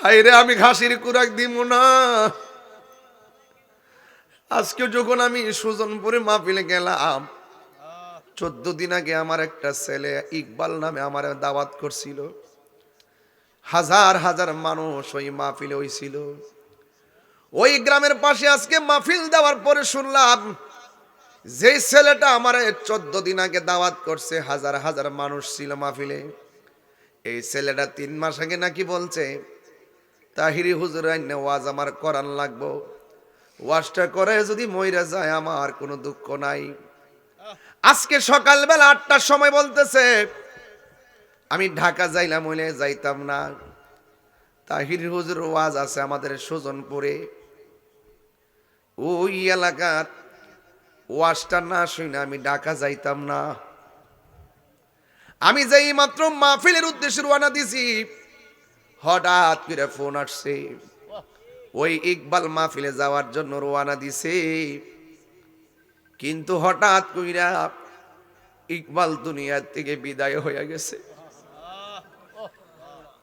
হাইরে আমি ঘাসির কুরাক দিব না। আজকে যখন আমি সুজনপুরে মাহফিলে গেলাম, চোদ্দ দিন আগে আমার একটা ছেলে ইকবাল নামে আমার দাওয়াত করছিল। হাজার হাজার মানুষ ওই মাহফিলে হইছিল। ওই গ্রামের পাশে আজকে মাহফিল দেওয়ার পরে শুনলাম যে ছেলেটা আমার চোদ্দ দিন আগে দাওয়াত করছে, হাজার হাজার মানুষ ছিল মাহফিলে। এই ছেলেটা তিন মাস আগে নাকি বলছে তাহিরি হুজুর আইনে ওয়াজ আমার করান লাগবো। ওয়াজটা করে যদি মইরা যায় আমার কোনো দুঃখ নাই। আজকে সকালবেলা আটটার সময় বলতেছে, আমি ঢাকা যাইলাম হইলে যাইতাম না। তাহির হুজুর ওয়াজ আছে আমাদের সুজনপুরে। ওই এলাকার ওয়াজটা না শুই না আমি ঢাকা যাইতাম না। আমি যেই মাত্র মাহফিলের উদ্দেশ্যে রওনা দিছি হঠাৎ করে ফোন আসছে। ওই ইকবাল মাহফিলে যাওয়ার জন্য রওনা দিছে। কিন্তু হঠাৎ কইরা ইকবাল দুনিয়ার থেকে বিদায় হয়ে গেছে।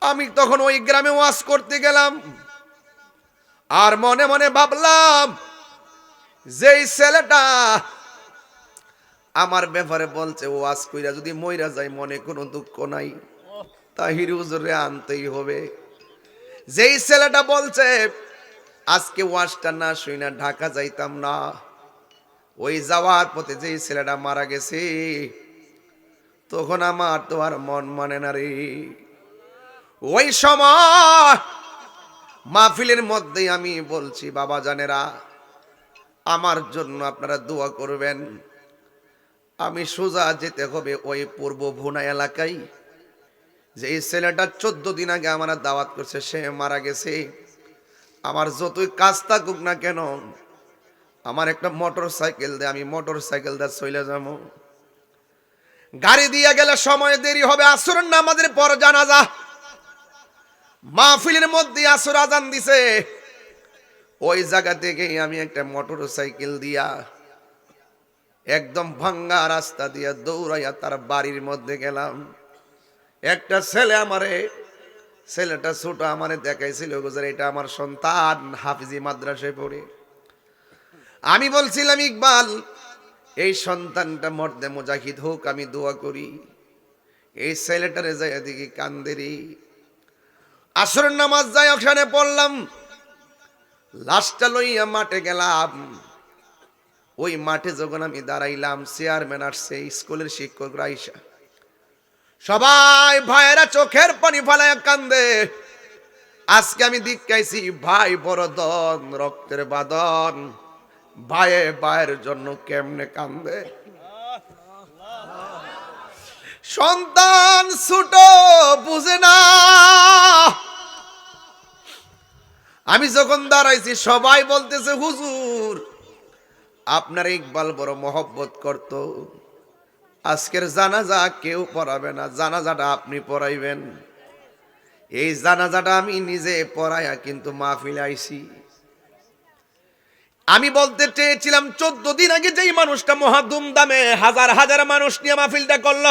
আমি তখন ওই গ্রামে ওয়াজ করতে গেলাম। আর মনে মনে ভাবলাম, যেই ছেলেটা আমার ব্যাপারে বলছে ওয়াজ কইরা যদি মইরা যায়, মনে কোনো দুঃখ নাই। তাহির হুজুরে আনতেই হবে। যেই ছেলেটা বলছে, আজকে ওয়াজটা না শুই না, ঢাকা যাইতাম না। ওই যাওয়ার পথে যেই ছেলেটা মারা গেছে, তখন আমার তো আর মন মানে না রে। ওই সময় মাহফিলের মধ্যেই আমি বলছি, বাবা জানেরা, আমার জন্য আপনারা দোয়া করবেন। আমি সোজা যেতে হবে ওই পূর্ব ভুনা এলাকায়। যে এই ছেলেটা চোদ্দ দিন আগে আমার দাওয়াত করছে, সে মারা গেছে। আমার যতই কাজ থাকুক না কেন, আমার একটা মোটর সাইকেল দে, আমি মোটর সাইকেল দিয়ে চলে যাব। গাড়ি দিয়ে গেলে সময় দেরি হবে আসরের নামাজের পর জানাজা। মাহফিলের মধ্যে আসর আজান দিছে। ওই জায়গা থেকে আমি একটা মোটর সাইকেল দিয়া একদম ভাঙ্গা রাস্তা দিয়া দৌড়াইয়া তার বাড়ির মধ্যে গেলাম। একটা ছেলে আমারে, ছেলেটা ছোট আমারে দেখাইছিল গুজার এটা আমার সন্তান, হাফিজি মাদ্রাসায় পড়ে। আমি বলছিলাম, ইকবাল, এই সন্তানটা মর্দে মুজাহিদ হোক, আমি দোয়া করি। এই ছেলেটারে যাই দিকে কান্দেরি আসর নামাজ যাই ওখানে পড়লাম, লাশটা লইয়া মাঠে গেলাম। ওই মাঠে যখন আমি দাঁড়াইলাম, চেয়ারম্যান আসছে, স্কুলের শিক্ষকরা আইসা সবাই ভাইয়েরা চোখের পানি ফালায় কান্দে। আজকে আমি দিকাইছি ভাই বড় দন রক্তের বাদন ভাইয়ে, ভাইয়ের জন্য কেমনে কান্দে? সন্তান ছোট, বুঝে না। আমি যখন দাঁড়াইছি, সবাই বলতেছে, হুজুর, আপনার ইকবাল বড় মহব্বত করত। আজকের জানাজা কেউ পড়াবে না, জানাজাটা আপনি পড়াইবেন। এই জানাজাটা আমি নিজে পড়াইয়া কিন্তু মাহফিলে আইছি। আমি বলতে চেয়েছিলাম, চোদ্দ দিন আগে যেই মানুষটা মহা দামে হাজার হাজার মানুষ নিয়ে মাহফিলটা করল,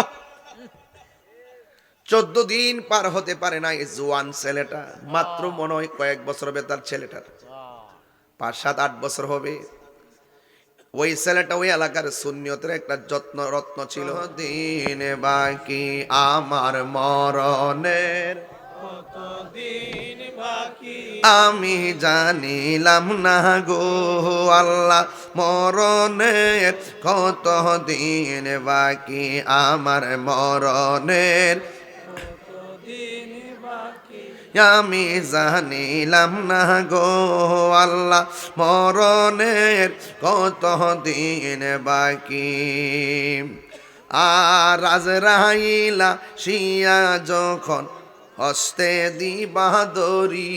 চোদ্দ দিন পার হতে পারে না এই জোয়ান ছেলেটা। মাত্র মনে হয় কয়েক বছর হবে তার ছেলেটার। পাঁচ, সাত, আট বছর হবে। ওই ছেলেটা ওই এলাকার শূন্যতের একটা যত্ন রত্ন ছিল। দিন বাকি আমার মরণের? আমি জানিলাম না গো আল্লাহ, মরণের কত দিন বাকি আমার মরণের? আমি জানিলাম না গো আল্লাহ, মরণের কত দিন বাকি। আর রাজরাইলা শিয়া যখন হস্তে দিবাদরি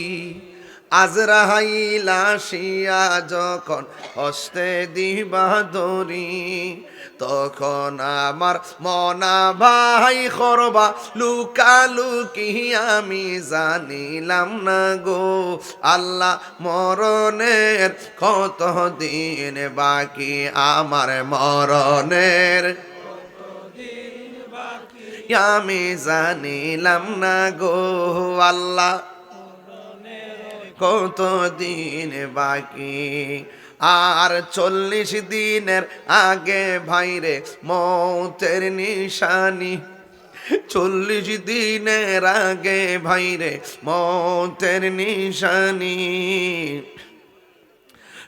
আজরাইলা শিয়া যখন হস্তে দিবাদরি তখন আমার মনা ভাই করবা লুকালুকি আমি জানিলাম না গো আল্লাহ মরণের কত দিন বাকি, আমার মরণের আমি জানিলাম না গো আল্লাহ কত দিন বাকি? আর চল্লিশ দিনের আগে ভাইরে মৌতের নিশানি। চল্লিশ দিনের আগে ভাইরে মৌতের নিশানি।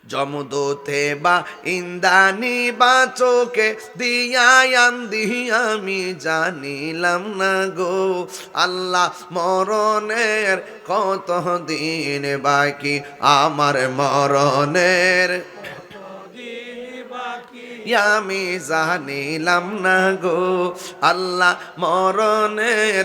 জমদোতে বা ইন্দানি বা চোখে দিয়ায়ান দিহি আমি জানিলাম না গো। আল্লাহ মরণের কত দিন বাকি? আমার মরণের আমি জানিলাম না গো। আল্লাহ মরণের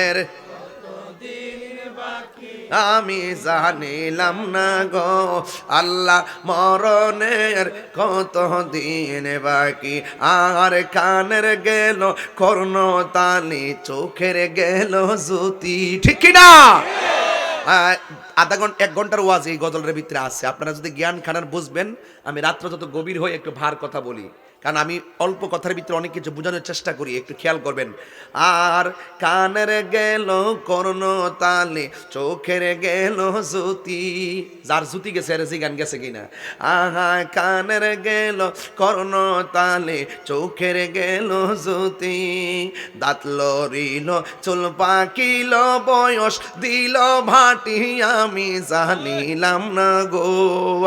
আমি জানিলাম না গো, আল্লাহ মরণের কত দিন বাকি। আর কানের গেল, কর্ণ তালি চোখের গেল জ্যোতি। ঠিক না? আধা ঘণ্টা, এক ঘণ্টার ওয়াজ এই গজলের ভিতরে আছে। আপনারা যদি জ্ঞান খানার বুঝবেন, আমি রাত্র যত গভীর হয়ে একটু ভার কথা বলি। কারণ আমি অল্প কথার ভিতরে অনেক কিছু বোঝানোর চেষ্টা করি, একটু খেয়াল করবেন। আর কানের গেল কর্ণ তালে চোখের গেল জ্যোতি। যার জ্যোতি গেছে আর গান গেছে কিনা? আহা কানের গেল কর্ণ তালে চোখের গেল জ্যোতি। দাঁত লরিল, চুল পাকিল, বয়স দিল ভাটি, আমি জানিলাম না গো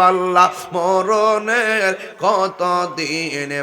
আল্লাহ, মরণের কত দিন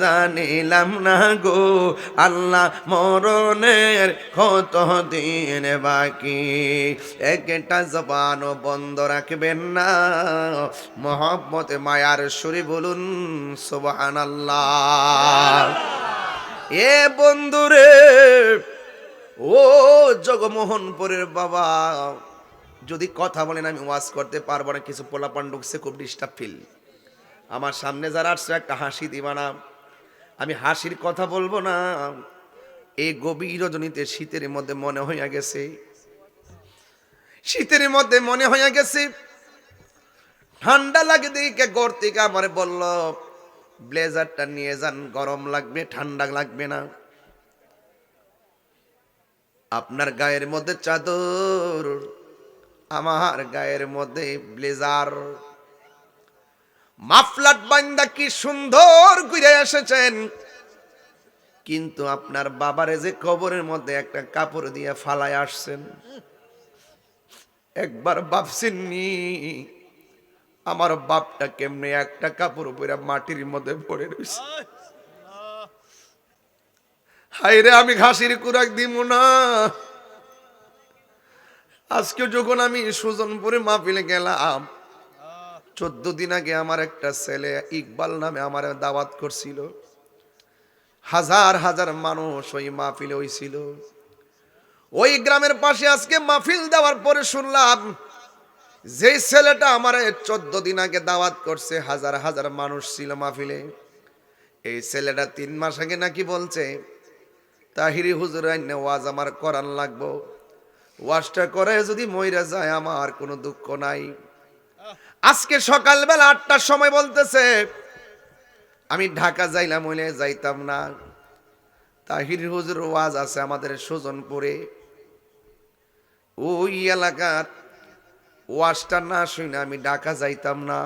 জানিলাম না গো? আল্লাহ মরণের কত দিন বাকি। একটা জবান বন্ধ রাখবেন না। মোহাম্মতে মায়ার সুরি বলুন সুবহান আল্লাহ এ বন্ধুরে, ও জগমোহনপুরের বাবা, যদি কথা বলেন আমি ওয়াজ করতে পারব না, কিছু পোলাপান ঢুকছে, খুব ডিস্টার্ব ফিল আমার সামনে যারা আসছে, একটা হাসি দিবা না। আমি হাসির কথা বলব না। এই গভীর রজনীতে শীতের মধ্যে মনে হইয়া গেছে। শীতের মধ্যে মনে হইয়া গেছে। ঠান্ডা লাগে দিকে গড় থেকে আমার বলল, ব্লেজারটা নিয়ে যান, গরম লাগবে, ঠান্ডা লাগবে না। আপনার গায়ের মধ্যে চাদর, আমার গায়ের মধ্যে ব্লেজার। মাফলাট বান্দা কি সুন্দর ঘুরে এসেছেন। কিন্তু আপনার বাবারে যে কবরের মধ্যে একটা কাপড় দিয়ে ফালায় আসছেন। একবার ভাবছেননি আমার বাপটা কেমনে একটা কাপড় উপরে মাটির মধ্যে পড়ে রয়েছে হাইরে আমি ঘাসির কুরাক দিব না। আজকে যখন আমি সুজনপুরে মাহফিলে গেলাম চোদ্দ দিন আগে আমার একটা ছেলে ইকবাল নামে আমার দাওয়াত করছিল। হাজার হাজার মানুষ ওই মাহফিলে হইছিল। ওই গ্রামের পাশে আজকে মাহফিল দেওয়ার পরে শুনলাম যে ছেলেটা আমার চোদ্দ দিন আগে দাওয়াত করছে, হাজার হাজার মানুষ ছিল মাহফিলে। এই ছেলেটা তিন মাস আগে নাকি বলছে, তাহিরি হুজুর ওয়াজ আমার করান লাগবো। ওয়াজটা করে যদি মইরা যায়, আমার কোনো দুঃখ নাই। আজকে সকালবেলা আটটার সময় বলতেছে, আমি ঢাকা যাইলাম হইলে যাইতাম না। তাহির হুজুর ওয়াজ আছে আমাদের সুজনপুরে। ওই এলাকার ওয়াজটা না শুনে আমি ঢাকা যাইতাম না।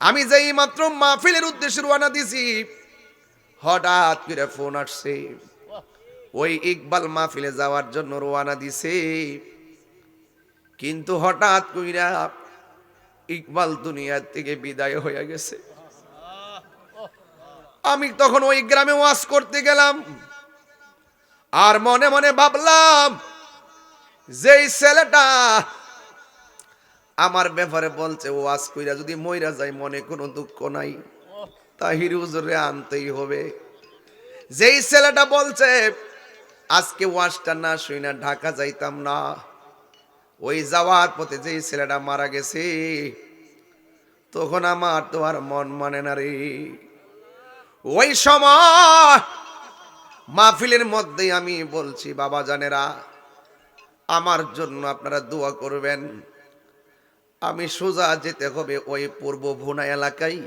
আমি যেই মাত্র মাহফিলের উদ্দেশ্যে রওনা দিছি, হঠাৎ করে ফোন আসছে। ওই ইকবাল মাহফিলে যাওয়ার জন্য রওনা দিছে। কিন্তু হঠাৎ কইরা ইকবাল দুনিয়ার থেকে বিদায় হয়ে গেছে। আমি তখন ওই গ্রামে ওয়াজ করতে গেলাম। আর মনে মনে ভাবলাম, যেই ছেলেটা আমার ব্যাপারে বলছে ও আজ কইরা যদি মইরা যায়, মনে কোনো দুঃখ নাই। তাহির হুজুরে আনতেই হবে। যেই ছেলেটা বলছে, আজকে ওয়াশটা না শুই না ঢাকা যাইতাম না। ওই যাওয়ার পথে যেই ছেলেটা মারা গেছে, তখন আমার তো আর মন মানে না রে। ওই সময় মাহফিলের মধ্যে আমি বলছি, বাবা জানেরা, আমার জন্য আপনারা দোয়া করবেন। আমি সোজা যেতে হবে ওই পূর্ব ভুনা এলাকায়।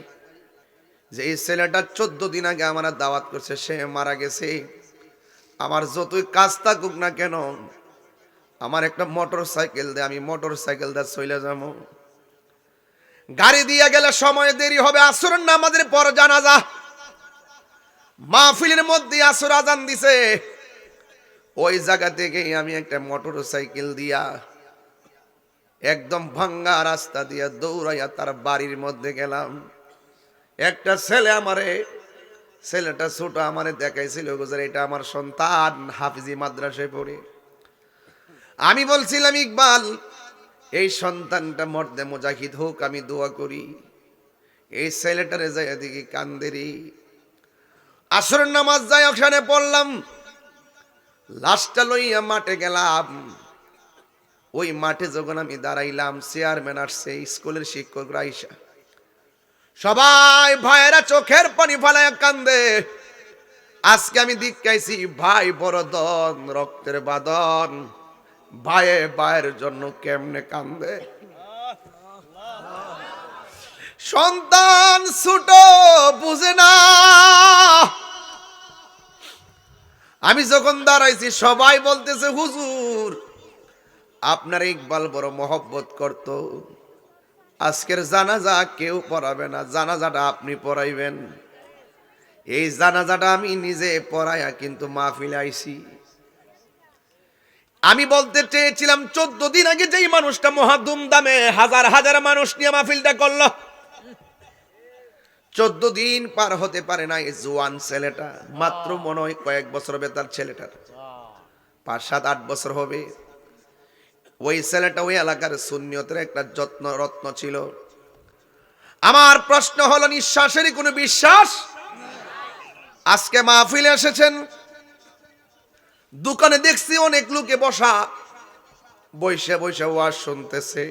যে এই ছেলেটা চোদ্দ দিন আগে আমার দাওয়াত করছে, সে মারা গেছে। আমার যতই কাজ থাকুক না কেন আমার একটা মোটর সাইকেল দে, আমি মোটর সাইকেল দিয়ে চলে যাব। গাড়ি দিয়ে গেলে সময় দেরি হবে, আসরের নামাজের পর জানাজা। মাহফিলের মধ্যে আসর আজান দিছে। ওই জায়গা থেকে আমি একটা মোটর সাইকেল দিয়া একদম ভাঙ্গা রাস্তা দিয়া দৌড়াইয়া তার বাড়ির মধ্যে গেলাম। একটা ছেলে আমারে, ছেলেটা ছোট, আমারে দেখাইছিল গুজার এটা আমার সন্তান হাফিজি মাদ্রাসায় পড়ে। আমি বলছিলাম, ইকবাল, এই সন্তানটা মর্দে মুজাহিদ হোক, আমি দোয়া করি। এই ছেলেটারে যাই দেখি কান্দেরি আসরের নামাজ যাই ওখানে পড়লাম। লাশটা লইয়া মাঠে গেলাম। ওই মাঠে যখন আমি দাঁড়াইলাম, চেয়ারম্যান আসছে, স্কুলের শিক্ষকরা আইসা। সবাই ভাইয়েরা চোখের পানি ফালায় কান্দে। আজকে আমি দিকাইছি ভাই বড় দন রক্তের বাদন ভাইয়ে ভাইয়ের জন্য কেমনে কান্দে? সন্তান ছোট বুঝে না। আমি যখন দাঁড়াইছি, সবাই বলতেছে, হুজুর, আপনার ইকবাল বড় মহব্বত করত। আজকের জানাজা কেউ পড়াবে না, জানাজাটা আপনি পড়াইবেন। এই জানাজাটা আমি নিজে পড়াইয়া কিন্তু মাহফিলে আইছি। আমি বলতে চেয়েছিলাম, চোদ্দ দিন আগে যেই মানুষটা মহাদুম দামে হাজার হাজার মানুষ নিয়ে মাহফিলটা করল। চোদ্দ দিন পার হতে পারে না এই জোয়ান ছেলেটা, মাত্র মনে হয় কয়েক বছর হবে তার ছেলেটার। পাঁচ, সাত, আট বছর হবে। ওই ছেলেটা ওই এলাকার শূন্যতের একটা যত্ন রত্ন ছিল। আমার প্রশ্ন হলো, নিঃশ্বাসেরই কোনো বিশ্বাস? আজকে মাহফিলে এসেছেন? দোকানে দেখছি অনেক লোকে বসা। বৈশে বৈশে ওয়াজ শুনতেছে।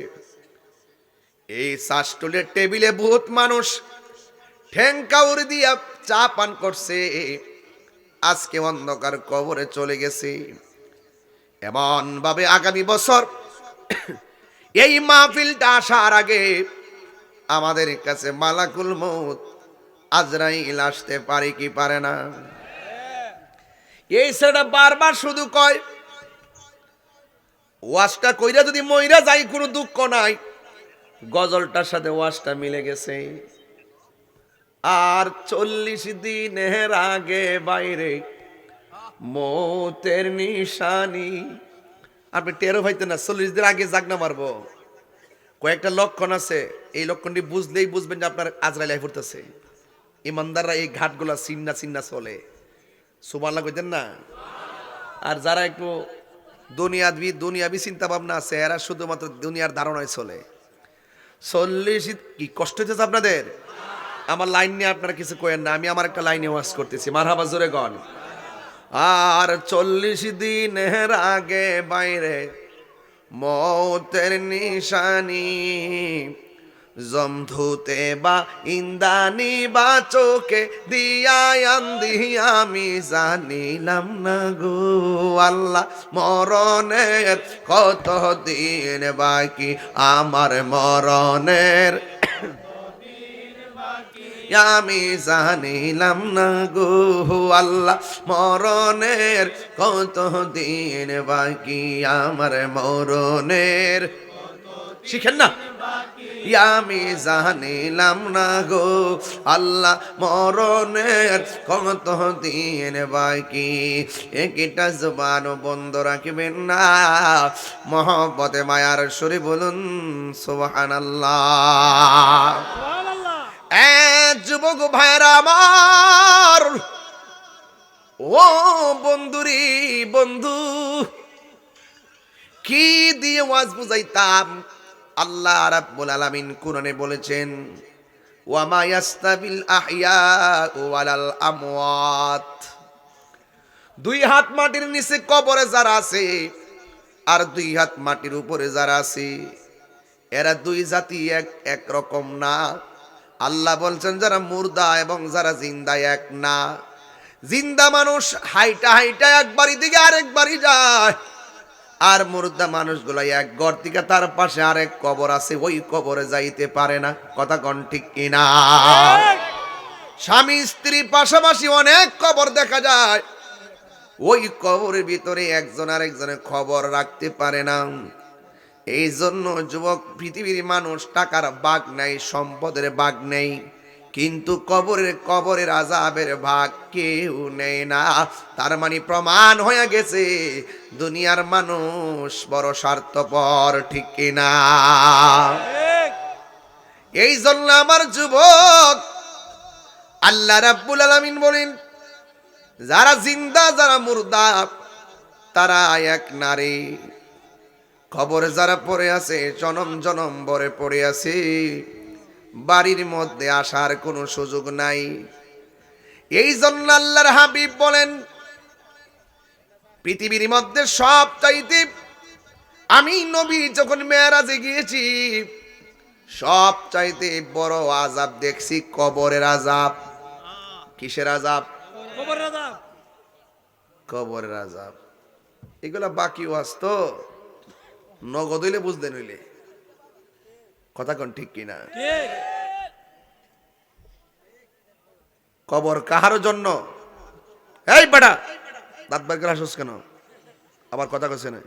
এই চাষটুলের টেবিলে বহুত মানুষ। ঠেঙ্কাউর দিয়া চা পান করছে। আজকে অন্ধকার কবরে চলে গেছে। এমন ভাবে আগামী বছর এই মাহফিলটা আসার আগে আমাদের কাছে মালাকুল মৌত আজরাইল আসতে পারে কি পারে না। এই ছেলেটা বারবার শুধু কয়, ওয়াশটা কইরা যদি মইরা যাই, কোনো দুঃখ নাই। গজলটার সাথে ওয়াশটা মিলে গেছে। আর চল্লিশ দিনের আগে বাইরে মতের নিশানি। আপনি টেরো ভাইতে না, চল্লিশ দিন আগে জাগনা মারবো। কয়েকটা লক্ষণ আছে, এই লক্ষণটি বুঝলেই বুঝবেন যে আপনার আজরাইল পড়তেছে ইমানদাররা এই ঘাটগুলা চিন্না চিন্না চলে। সুমাল্লা কইতেন না? আর যারা একটু দুনিয়াবি দুনিয়াবি চিন্তা ভাবনা আছে, এরা শুধুমাত্র দুনিয়ার ধারণায় চলে। চল্লিশ কি কষ্ট হইতেছে আপনাদের? আমার লাইন নিয়ে আপনারা কিছু কয়েন না, আমি আমার একটা লাইনে ওয়াজ করতেছি, মারহাবা জোরে গন। আর চল্লিশ দিনের আগে বাইরে মতের নিশানি জমধুতে বা ইন্দানি বা চোখে দিয়ায়ান্দি আমি জানিলাম না গো আল্লাহ, মরণের কত দিন বাকি? আমার মরণের আমি জানিলাম না গো আল্লাহ, মরণের কত দিন বাকি? আমার মরণের শিখেন না। আমি জানিলাম না গো, আল্লাহ মরণের কত দিন বাকি একটা জবান বন্ধ রাখবেন না। মহব্বতে, মায়ার সুরে বলুন সুবহান আল্লাহ যুবক ভাইরা আমার, ও বন্ধুরি বন্ধু, কি দিয়ে ওয়াজ বুঝাইতাম? আল্লাহ রাব্বুল আলামিন কোরআনে বলেছেন, ওয়ামা ইয়াস্তাবিল আহইয়া ওয়ালাল আমওয়াত। দুই হাত মাটির নিচে কবরে যারা আছে আর দুই হাত মাটির উপরে যারা আছে, এরা দুই জাতি এক এক রকম না। আল্লাহ বলছেন, যারা মুর্দা এবং যারা জিন্দা এক না। জিন্দা মানুষ হাইটা হাইটা এক বাড়ি দিকে আরেক বাড়ি যায়। আর মুর্দা মানুষগুলো এক ঘর থেকে তার পাশে আরেক কবর আছে ওই কবরে যাইতে পারে না। কথা কন ঠিক কিনা? স্বামী স্ত্রী পাশাপাশি অনেক কবর দেখা যায়। ওই কবরের ভিতরে একজন আরেকজনের খবর রাখতে পারে না। এই জন্য যুবক পৃথিবীর মানুষ টাকার বাঘ নেই সম্পদের বাঘ নেই। কিন্তু কবরের কবরের আজাবের ভাগ কেউ নেই না। তার মানে প্রমাণ হয়ে গেছে, দুনিয়ার মানুষ বড় স্বার্থপর, ঠিক কিনা? এই জন্য আমার যুবক, আল্লাহ রাব্বুল আলামিন বলেন, যারা জিন্দা, যারা মুর্দা, তারা এক নারী। খবরে যারা পড়ে আছে, জনম জনম বরে পড়ে আছে। বাড়ির মধ্যে আসার কোনো সুযোগ নাই। এই জন্য আল্লাহর হাবিব বলেন পৃথিবীর মধ্যে সব চাইতে আমি নবী যখন মেয়েরাজে গিয়েছি সব চাইতে বড় আজাব দেখছি কবরের আজাব কিসের আজাব কবরের আজাব এগুলা বাকি ওয়াজ তো। নগদ হইলে বুঝতে নইলে। কথা কোন ঠিক কিনা? কবর কাহার জন্য? এই বেটা দাঁত বার করে আসোস কেন? আবার কথা কছে না।